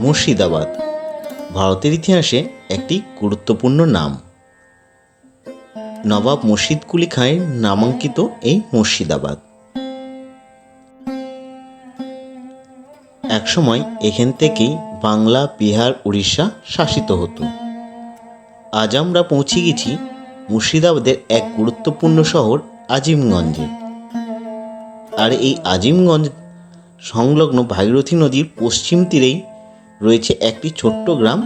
মুর্শিদাবাদ। ভারতের ইতিহাসে একটি গুরুত্বপূর্ণ নাম। নবাব মুর্শিদ কুলি খাঁয়ের নামাঙ্কিত এই মুর্শিদাবাদ। একসময় এখান থেকেই বাংলা, বিহার, উড়িষ্যা শাসিত হতো। আজ আমরা পৌঁছে গেছি মুর্শিদাবাদের এক গুরুত্বপূর্ণ শহর, আজিমগঞ্জে। আর এই আজিমগঞ্জ সংলগ্ন ভাগীরথী নদীর পশ্চিম তীরেই রয়েছে একটি ছোট্ট গ্রাম,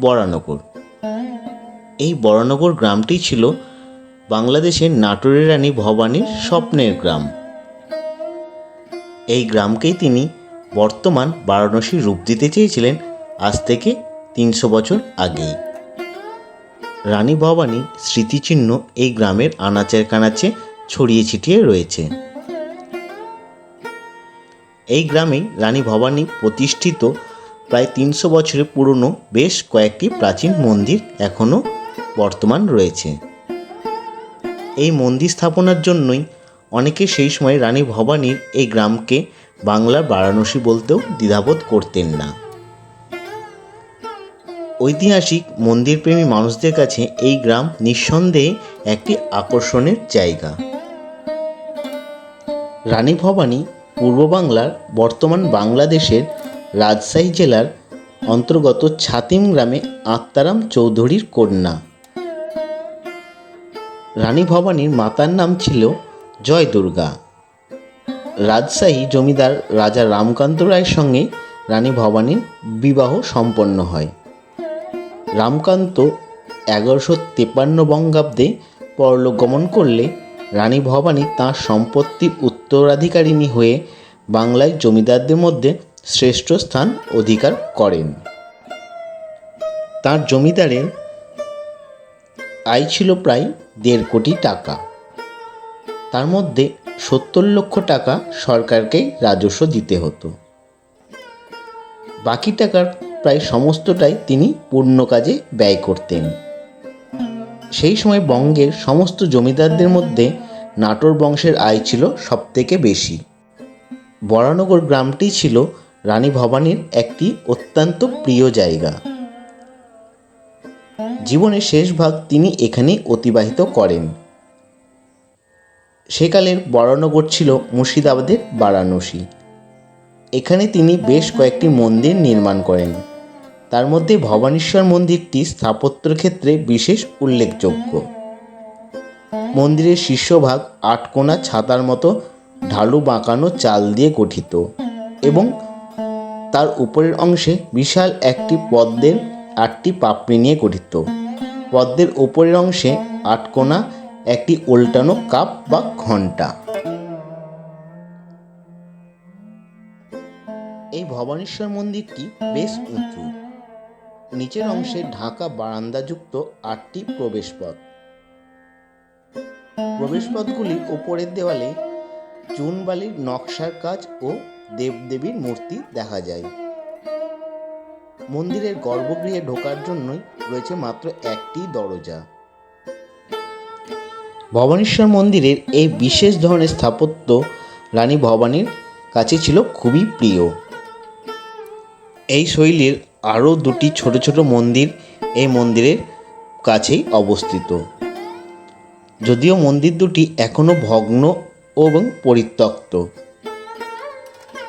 বরানগর। এই বরানগর গ্রামটি ছিল বাংলাদেশের নাটোরের রানী ভবানীর স্বপ্নের গ্রাম। এই গ্রামকেই তিনি বর্তমান বারাণসী রূপ দিতে চেয়েছিলেন আজ থেকে তিনশো বছর আগেই। রানী ভবানীর স্মৃতিচিহ্ন এই গ্রামের আনাচের কানাচে ছড়িয়ে ছিটিয়ে রয়েছে। এই গ্রামেই রানী ভবানী প্রতিষ্ঠিত প্রায় তিনশো বছরের পুরনো, বেশ কয়েকটি প্রাচীন মন্দির এখনও বর্তমান রয়েছে। এই মন্দির স্থাপনার জন্যই অনেকে সেই সময় রানী ভবানীর এই গ্রামকে বাংলার বারাণসী বলতেও দ্বিধাবোধ করতেন না। ঐতিহাসিক মন্দিরপ্রেমী মানুষদের কাছে এই গ্রাম নিঃসন্দেহে একটি আকর্ষণের জায়গা। রানী ভবানী পূর্ব বাংলার বর্তমান বাংলাদেশের রাজশাহী জেলার অন্তর্গত ছাতিম গ্রামে আত্মারাম চৌধুরীর কন্যা। রানী ভবানীর মাতার নাম ছিল জয় দুর্গা রাজশাহী জমিদার রাজা রামকান্ত রায়ের সঙ্গে রানী ভবানীর বিবাহ সম্পন্ন হয়। রামকান্ত এগারোশো তেপান্ন বঙ্গাব্দে পরলোক গমন করলে রানী ভবানী তাঁর সম্পত্তির উত্তরাধিকারিণী হয়ে বাংলায় জমিদারদের মধ্যে শ্রেষ্ঠ স্থান অধিকার করেন। তার জমিদারের আয় ছিল প্রায় দেড় কোটি টাকা। তার মধ্যে সত্তর লক্ষ টাকা সরকারকেই রাজস্ব দিতে হতো। বাকি টাকার প্রায় সমস্তটাই তিনি পূর্ণ কাজে ব্যয় করতেন। সেই সময় বঙ্গের সমস্ত জমিদারদের মধ্যে নাটোর বংশের আয় ছিল সবথেকে বেশি। বরানগর গ্রামটি ছিল রানী ভবানীর একটি অত্যন্ত প্রিয় জায়গা। জীবনের শেষ ভাগ তিনি এখানেই অতিবাহিত করেন। সেকালের বরানগর ছিল মুর্শিদাবাদের বারাণসী। এখানে তিনি বেশ কয়েকটি মন্দির নির্মাণ করেন। তার মধ্যে ভবানীশ্বর মন্দিরটি স্থাপত্যের ক্ষেত্রে বিশেষ উল্লেখযোগ্য। মন্দিরের শীর্ষভাগ আটকোনা ছাতার মতো ঢালু বাঁকানো চাল দিয়ে গঠিত এবং তার উপরের অংশে বিশাল একটি পদ্মের আটটি পাপড়ি নিয়ে গঠিত। পদ্মের উপরের অংশে আটকোনা একটি উল্টানো কাপ বা ঘণ্টা এই ভবানীশ্বর মন্দিরটি বেশ উঁচু। নিচের অংশে ঢাকা বারান্দাযুক্ত আটটি প্রবেশপথ। প্রবেশপথগুলির ওপরের দেওয়ালে চুন বালির নকশার কাজ ও দেবদেবীর মূর্তি দেখা যায়। মন্দিরের গর্ভগৃহে ঢোকার জন্যই রয়েছে মাত্র একটি দরজা। ভবানীশ্বর মন্দিরের এই বিশেষ ধরনের স্থাপত্য রানী ভবানীর কাছে ছিল খুবই প্রিয়। এই শৈলীর আরও দুটি ছোট ছোট মন্দির এই মন্দিরের কাছেই অবস্থিত। যদিও মন্দির দুটি এখনও ভগ্ন এবং পরিত্যক্ত।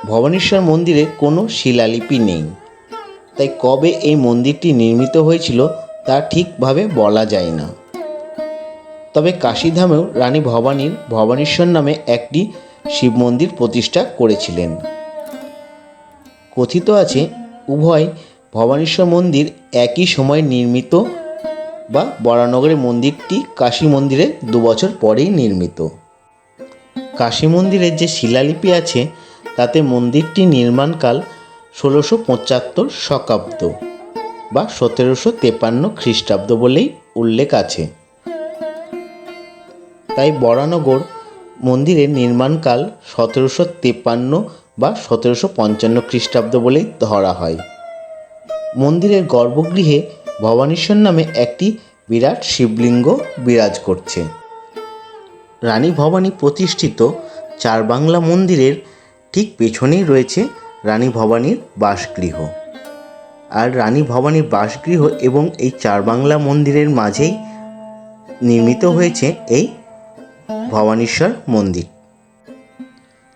ভবানীশ্বর মন্দিরে কোনো শিলালিপি নেই। তাই কবে এই মন্দিরটি নির্মিত হয়েছিল তা ঠিকভাবে বলা যায় না। তবে কাশীধামেও রানী ভবানীর ভবানীশ্বর নামে একটি শিব মন্দির প্রতিষ্ঠা করেছিলেন। কথিত আছে, উভয় ভবানীশ্বর মন্দির একই সময় নির্মিত বা বরানগরের মন্দিরটি কাশী মন্দিরে দু বছর পরেই নির্মিত। কাশী মন্দিরের যে শিলালিপি আছে তাতে মন্দিরটি নির্মাণকাল ষোলোশো পঁচাত্তর শকাব্দ বা সতেরোশো তেপান্ন খ্রিস্টাব্দ বলেই উল্লেখ আছে। তাই বরানগর মন্দিরের নির্মাণকাল সতেরোশো তেপান্ন বা সতেরোশো পঞ্চান্ন খ্রিস্টাব্দ বলেই ধরা হয়। মন্দিরের গর্ভগৃহে ভবানীশ্বর নামে একটি বিরাট শিবলিঙ্গ বিরাজ করছে। রানী ভবানী প্রতিষ্ঠিত চার বাংলা মন্দিরের ঠিক পেছনেই রয়েছে রানী ভবানীর বাসগৃহ। আর রানী ভবানীর বাসগৃহ এবং এই চারবাংলা মন্দিরের মাঝেই নির্মিত হয়েছে এই ভবানীশ্বর মন্দির।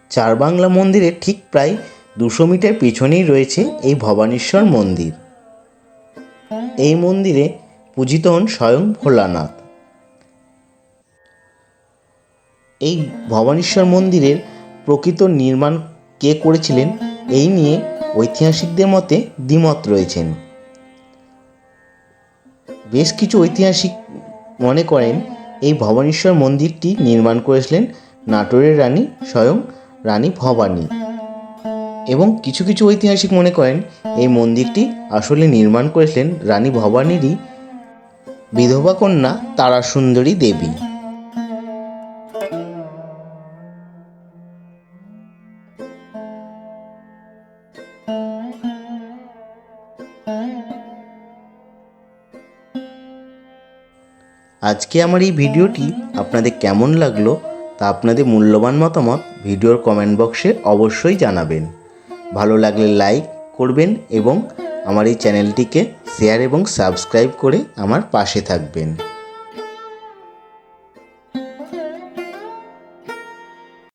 চারবাংলা মন্দিরের ঠিক প্রায় দুশো মিটার পেছনেই রয়েছে এই ভবানীশ্বর মন্দির। এই মন্দিরে পূজিত হন স্বয়ং ভোলানাথ। এই ভবানীশ্বর মন্দিরের প্রকৃত নির্মাণ কে করেছিলেন, এই নিয়ে ঐতিহাসিকদের মতে দ্বিমত রয়েছেন। বেশ কিছু ঐতিহাসিক মনে করেন, এই ভবানীশ্বর মন্দিরটি নির্মাণ করেছিলেন নাটোরের রানী স্বয়ং রানী ভবানী। এবং কিছু কিছু ঐতিহাসিক মনে করেন, এই মন্দিরটি আসলে নির্মাণ করেছিলেন রানী ভবানীরই বিধবা কন্যা তারাসুন্দরী দেবী। আজকে আমার এই ভিডিওটি আপনাদের কেমন লাগল তা আপনাদের মূল্যবান মতামত ভিডিওর কমেন্ট বক্সে অবশ্যই জানাবেন। ভালো লাগলে লাইক করবেন এবং আমার এই চ্যানেলটিকে শেয়ার এবং সাবস্ক্রাইব করে আমার পাশে থাকবেন।